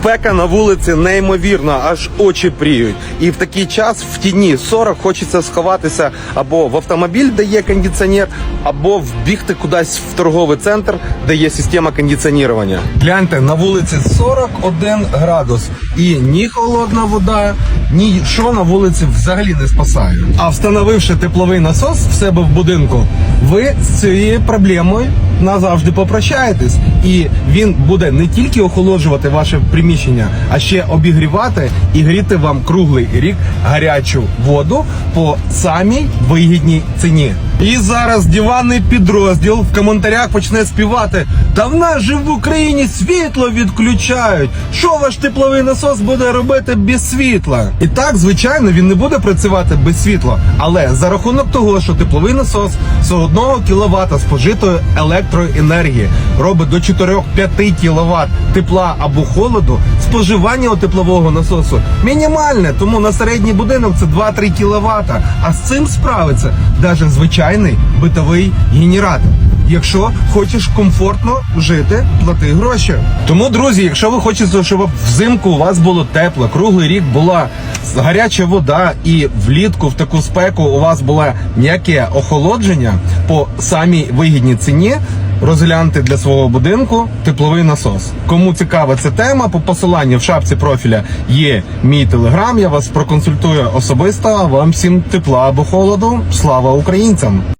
Спека на вулиці неймовірна, аж очі пріють. І в такий час в тіні 40 хочеться сховатися або в автомобіль, де є кондиціонер, або вбігти кудись в торговий центр, де є система кондиціонування. Гляньте, на вулиці 41 градус. І ні холодна вода, ні що на вулиці взагалі не спасає. А встановивши тепловий насос в себе в будинку, ви з цією проблемою назавжди попрощаєтесь, і він буде не тільки охолоджувати ваше приміщення, а ще обігрівати і гріти вам круглий рік гарячу воду по самій вигідній ціні. І зараз диванний підрозділ в коментарях почне співати. Та в нас же в Україні світло відключають. Що ваш тепловий насос буде робити без світла? І так, звичайно, він не буде працювати без світла. Але за рахунок того, що тепловий насос з 1 кВт спожитої електроенергії робить до 4-5 кВт тепла або холоду, споживання теплового насосу мінімальне, тому на середній будинок це 2-3 кВт. А з цим справиться навіть звичайний битовий генератор. Якщо хочеш комфортно жити, плати гроші. Тому, друзі, якщо ви хочете, щоб взимку у вас було тепло, круглий рік була гаряча вода, і влітку в таку спеку у вас було м'яке охолодження по самій вигідній ціні. Розгляньте для свого будинку тепловий насос. Кому цікава ця тема, по посиланню в шапці профіля є мій телеграм. Я вас проконсультую особисто. Вам всім тепла або холоду. Слава українцям!